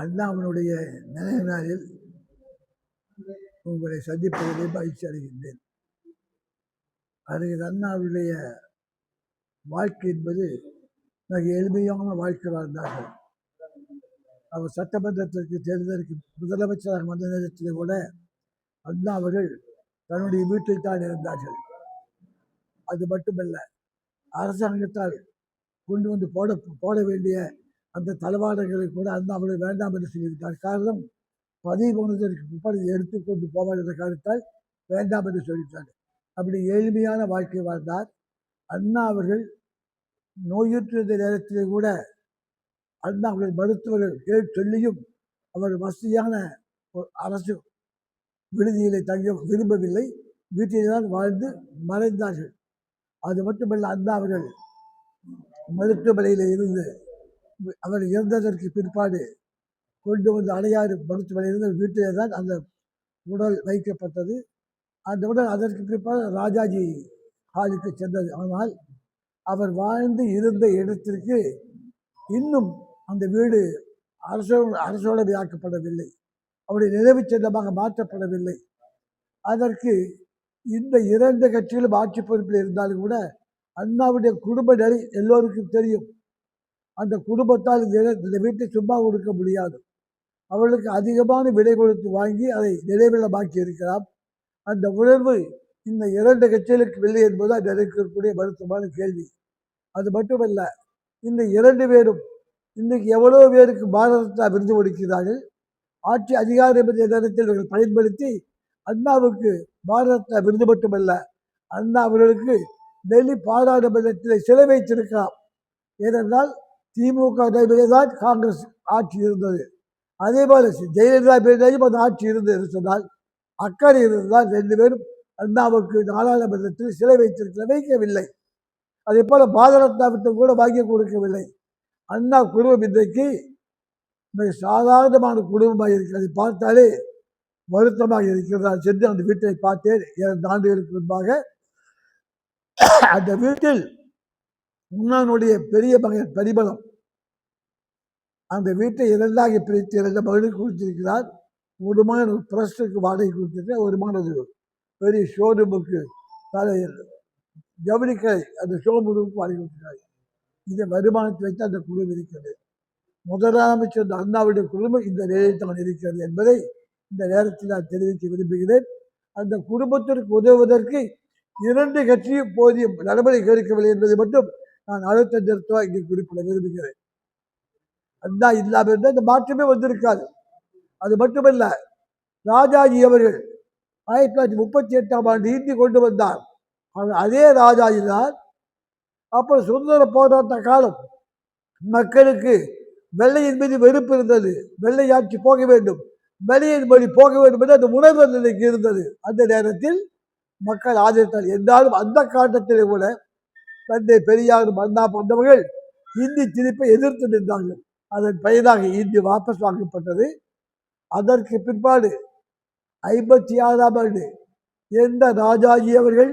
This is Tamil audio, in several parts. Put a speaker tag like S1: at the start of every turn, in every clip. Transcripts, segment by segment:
S1: அண்ணாவினுடைய நினைவு நாளில் உங்களை சந்திப்பதிலே மகிழ்ச்சி அடைகின்றேன். அறிஞர் அண்ணாவுடைய வாழ்க்கை என்பது மிக எளிமையான வாழ்க்கை வாழ்ந்தார்கள். அவர் சட்டமன்றத்திற்கு தேர்தலுக்கு முதலமைச்சராக வந்த நேரத்தில் கூட அண்ணா அவர்கள் தன்னுடைய வீட்டில் தான் இருந்தார்கள். அது மட்டுமல்ல அரசாங்கத்தால் கொண்டு வந்து போட போட வேண்டிய அந்த தளவாடங்களை கூட அந்த அவளை வேண்டாம் என்று சொல்லியிருக்கார். காரணம் பதிவு போனதற்கு பிற்பாடு எடுத்துக்கொண்டு போவார் என்ற காரணத்தால் வேண்டாம் என்று சொல்லிட்டார் அப்படி எளிமையான வாழ்க்கை வாழ்ந்தார். அண்ணா அவர்கள் நோயுற்றிருந்த நேரத்திலே கூட அண்ணா அவர்கள் மருத்துவர்கள் கேள் சொல்லியும் அவர் வசதியான அரசு விடுதியிலே தங்க விரும்பவில்லை. வீட்டில்தான் வாழ்ந்து மறைந்தார்கள். அது மட்டுமல்ல அண்ணா அவர்கள் மருத்துவமனையில் இருந்து அவர் இறந்ததற்கு பிற்பாடு கொண்டு வந்து அடையாறு மருத்துவமனையிலிருந்து வீட்டிலே தான் அந்த உடல் வைக்கப்பட்டது. அந்த உடல் அதற்கு பிற்பாடு ராஜாஜி ஹாலுக்கு சென்றது. ஆனால் அவர் வாழ்ந்து இருந்த இடத்திற்கு இன்னும் அந்த வீடு அரசோ அரசோடமையாக்கப்படவில்லை அவருடைய நினைவு சின்னமாக மாற்றப்படவில்லை. அதற்கு இந்த இரண்டு கட்சிகளும் ஆட்சி பொறுப்பில் இருந்தாலும் கூட அண்ணாவுடைய குடும்ப நிலை எல்லோருக்கும் தெரியும். அந்த குடும்பத்தால் இந்த வீட்டை சும்மா கொடுக்க முடியாது. அவர்களுக்கு அதிகமான விலை கொடுத்து வாங்கி அதை நினைவிடமாக்கி இருக்கிறார் அந்த உணர்வு இந்த இரண்டு கட்சிகளுக்கு இல்லை என்பது அது இருக்கக்கூடிய வருத்தமான கேள்வி. அது மட்டுமல்ல இந்த இரண்டு பேரும் இன்றைக்கு எவ்வளோ பேருக்கு பாரத ரத்னா விருது கொடுக்கிறார்கள்? ஆட்சி அதிகாரம் என்ற நேரத்தில் இவர்கள் பயன்படுத்தி அண்ணாவுக்கு பாரத ரத்னா விருது மட்டுமல்ல அண்ணா அவர்களுக்கு டெல்லி பாராளுமன்றத்தில் சிலை வைத்திருக்கலாம். ஏனென்றால் திமுக தலைமையிலே தான் காங்கிரஸ் ஆட்சி இருந்தது. அதே போல ஜெயலலிதா பேரையும் அந்த ஆட்சி இருந்தது சொன்னால் அக்கறை இருந்தால் ரெண்டு பேரும் அண்ணாவுக்கு நாடாளுமன்றத்தில் சிலை வைத்திருக்க வைக்கவில்லை. அதே போல பாரதரத்னாவிட்டம் கூட வாங்கி கொடுக்கவில்லை. அண்ணா குடும்பம் இன்றைக்கு மிக சாதாரணமான குடும்பமாக இருக்கிறது. பார்த்தாலே வருத்தமாக இருக்கிறது நான் சென்று அந்த வீட்டை பார்த்தேன். இரண்டு ஆண்டுகளுக்கு முன்பாக அந்த வீட்டில் முன்னானுடைய பெரிய மகன் பரிபலம் அந்த வீட்டை இரண்டாக பிரித்து இரண்டு மகளுக்கு கொடுத்திருக்கிறார். ஒரு மகன் ஒரு வாடகை கொடுத்துருக்கேன் ஒரு மகன் அது. பெரிய ஷோரூமுக்கு தலையில் ஜவுளிக்கடை அந்த ஷோரூமுக்கு வாடகை கொடுத்துருக்காங்க இந்த வருமானத்தை வைத்து அந்த குழு இருக்கிறது. முதலமைச்சர் அண்ணாவுடைய குடும்பம் இந்த நிலையில் தான் இருக்கிறது என்பதை இந்த நேரத்தில் நான் தெரிவிக்க விரும்புகிறேன். அந்த குடும்பத்திற்கு உதவுவதற்கு இரண்டு கட்சியும் போதிய நடவடிக்கை எடுக்கவில்லை என்பதை மட்டும் நான் அழுத்த நிறுத்தமாக இங்கே குறிப்பிட விரும்புகிறேன். அண்ணா இல்லாமல் இருந்தால் இந்த மாற்றமே வந்திருக்காது. அது மட்டுமல்ல ராஜாஜி அவர்கள் ஆயிரத்தி தொள்ளாயிரத்தி முப்பத்தி எட்டாம் ஆண்டு இந்தி கொண்டு வந்தார். அதே ராஜாஜி தான் அப்புறம் சுதந்திர போராட்ட காலம் மக்களுக்கு வெள்ளையின் மீது வெறுப்பு இருந்தது. வெள்ளை ஆட்சி போக வேண்டும். வெள்ளையின் மொழி போக வேண்டும் என்று அந்த உணர்வு நிலைக்கு இருந்தது. அந்த நேரத்தில் மக்கள் ஆதரித்தார் என்றாலும் அந்த காலத்திலே கூட தந்தை பெரியார் அண்ணா போன்றவர்கள் இந்தி திணிப்பை எதிர்த்து நின்றார்கள். அதன் பயனாக இந்தி வாபஸ் வாங்கப்பட்டது. அதற்கு பிற்பாடு ஐம்பத்தி ஆறாம் ஆண்டு எந்த ராஜாஜி அவர்கள்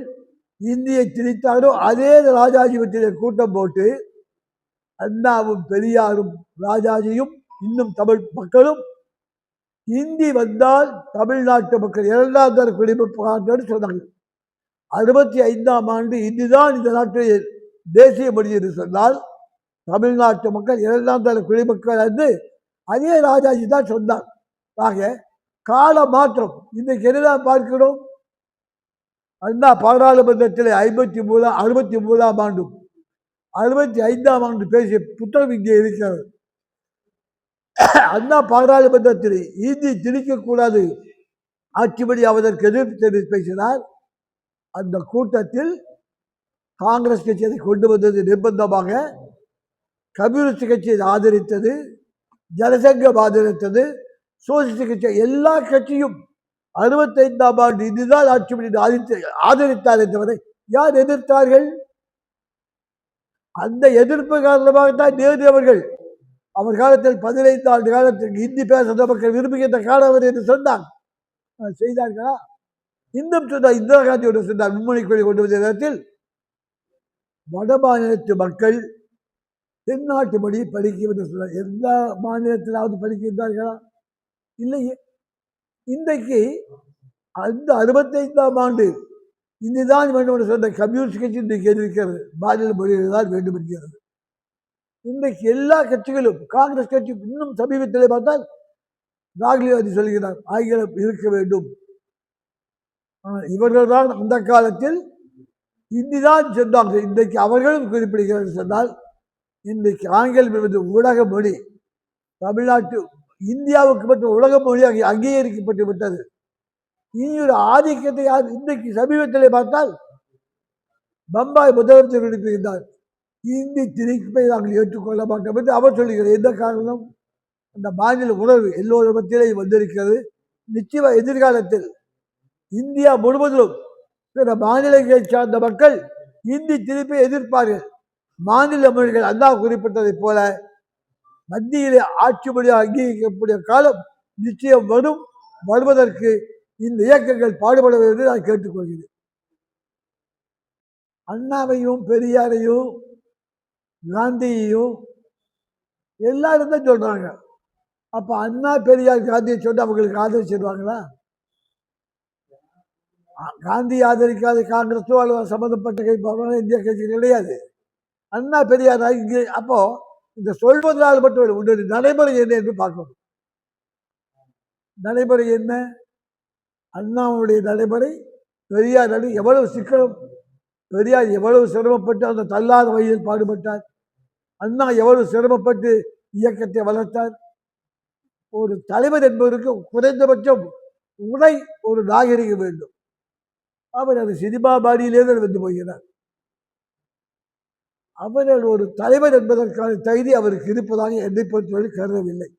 S1: இந்தியை திணித்தாரோ அதே ராஜாஜி வீட்டிலே கூட்டம் போட்டு அண்ணாவும் பெரியாரும் ராஜாஜியும் இன்னும் தமிழ் மக்களும் இந்தி வந்தால் தமிழ்நாட்டு மக்கள் இரண்டாம் தர குடிமக்கள் சொன்னாங்க அறுபத்தி ஐந்தாம் ஆண்டு இந்தி தான் இந்த நாட்டில் தேசிய மொழி என்று சொன்னால் தமிழ்நாட்டு மக்கள் இரண்டாம் தர குடிமக்கள் என்று அதே ராஜாஜி தான் சொன்னார். ஆக கால மாற்றம். இன்றைக்கு என்னதான் பார்க்கிறோம்? அண்ணா பாராளுமன்றத்தில் ஐம்பத்தி மூணாம் அறுபத்தி மூணாம் ஆண்டும் அறுபத்தி ஐந்தாம் ஆண்டு பேசிய புத்தகம் இங்கே இருக்கிறது. அண்ணா பாராளுமன்றத்தில் இந்தி திணிக்கக்கூடாது. ஆட்சிப்படி அவதற்கு எதிர்ப்பு தெரிவித்து பேசினார். அந்த கூட்டத்தில் காங்கிரஸ் கட்சி அதை கொண்டு வந்தது நிர்பந்தமாக கம்யூனிஸ்ட் கட்சி அதை ஆதரித்தது ஜனசங்கம் ஆதரித்தது சோசியலிஸ்ட் கட்சி எல்லா கட்சியும் அறுபத்தைந்தாம் ஆண்டு இதுதான் ஆட்சி பண்ணி ஆதித்து ஆதரித்தார் என்றவரை யார் எதிர்த்தார்கள்? அந்த எதிர்ப்பு காரணமாகத்தான் நேரு அவர்கள் அவர் காலத்தில் பதினைந்து ஆண்டு காலத்தில் இந்தி பேசுகிற மக்கள் விரும்புகின்ற காலம் என்று சொன்னார். செய்தார்களா? இன்னும் சொன்னார் இந்திரா காந்தியோடு சொன்னார் மும்மொழி கொள்கை கொண்டு வந்த நேரத்தில் வட மாநிலத்து மக்கள் தென்னாட்டு மொழி படிக்கும் என்று சொல்ல எல்லா மாநிலத்திலாவது படிக்கின்றார்களா? இல்லையே இன்றைக்கு அந்த அறுபத்தைந்தாம் ஆண்டு இதுதான் வேண்டும் என்று சொன்ன கம்யூனிஸ்ட் கட்சி இன்றைக்கு எதிர்க்கிறது மாநில மொழியில் தான் வேண்டும் என்கிறது. இன்றைக்கு எல்லா கட்சிகளும் காங்கிரஸ் கட்சி இன்னும் சமீபத்தில் பார்த்தால் ராகுல் காந்தி சொல்கிறார் ஆங்கிலம் இருக்க வேண்டும். இவர்கள் தான் அந்த காலத்தில் இந்தி தான் சொன்னாங்க. இன்றைக்கு அவர்களும் குறிப்பிடுகிறார்கள் சொன்னால் இன்றைக்கு ஆங்கிலம் என்பது உலக மொழி. தமிழ்நாட்டு இந்தியாவுக்கு மட்டும் உலக மொழியாக அங்கீகரிக்கப்பட்டு விட்டது இனி ஒரு ஆதிக்கத்தை யார் இன்றைக்கு சமீபத்தில் பார்த்தால் பம்பாய் முதலமைச்சர் குறிப்பிடுகிறார் இந்தி திணிப்பை நாங்கள் ஏற்றுக்கொள்ள மாட்டோம் என்று அவர் சொல்லுகிறார். எந்த காரணம்? அந்த மாநில உணர்வு எல்லோரும் மத்தியிலேயும் வந்திருக்கிறது. நிச்சயமாக எதிர்காலத்தில் இந்தியா முழுவதிலும் பிற மாநிலங்களை சார்ந்த மக்கள் இந்தி திருப்பி எதிர்ப்பார்கள். மாநில மொழிகள் அண்ணா குறிப்பிட்டதைப் போல மத்தியிலே ஆட்சி மொழியாக அங்கீகரிக்கக்கூடிய காலம் நிச்சயம் வரும் வருவதற்கு இந்த இயக்கங்கள் பாடுபட வேண்டும் என்று நான் கேட்டுக்கொள்கிறேன். அண்ணாவையும் பெரியாரையும் காந்தியையும் எல்லாரும் தான் சொல்றாங்க. அப்போ அண்ணா பெரியார் காந்தியை சொன்னால் அவங்களுக்கு ஆதரவு செய்வாங்களா காந்தி ஆதரிக்காத காங்கிரஸோ அல்லது சம்மந்தப்பட்ட கை பரவாயில்ல இந்திய கட்சி கிடையாது. அண்ணா பெரியார் இங்கே அப்போது இந்த சொல்வதனால் மட்டும் இல்லை. உன்னுடைய நடைமுறை என்ன என்று பார்க்கணும். நடைமுறை என்ன? அண்ணாவுடைய நடைமுறை பெரியார் நடை எவ்வளவு சிக்கனம் பெரியார் எவ்வளவு சிரமப்பட்டு அந்த தள்ளாத வழியில் பாடுபட்டார். அண்ணா எவ்வளவு சிரமப்பட்டு இயக்கத்தை வளர்த்தார். ஒரு தலைவர் என்பதற்கு குறைந்தபட்சம் உடை ஒரு நாகரிகம் வேண்டும். அவர் அது சினிமா பாடியிலே வந்து போகிறார். அவர் ஒரு தலைவர் என்பதற்கான தகுதி அவருக்கு இருப்பதாக என்னை பொறுத்தவரை கருதவில்லை.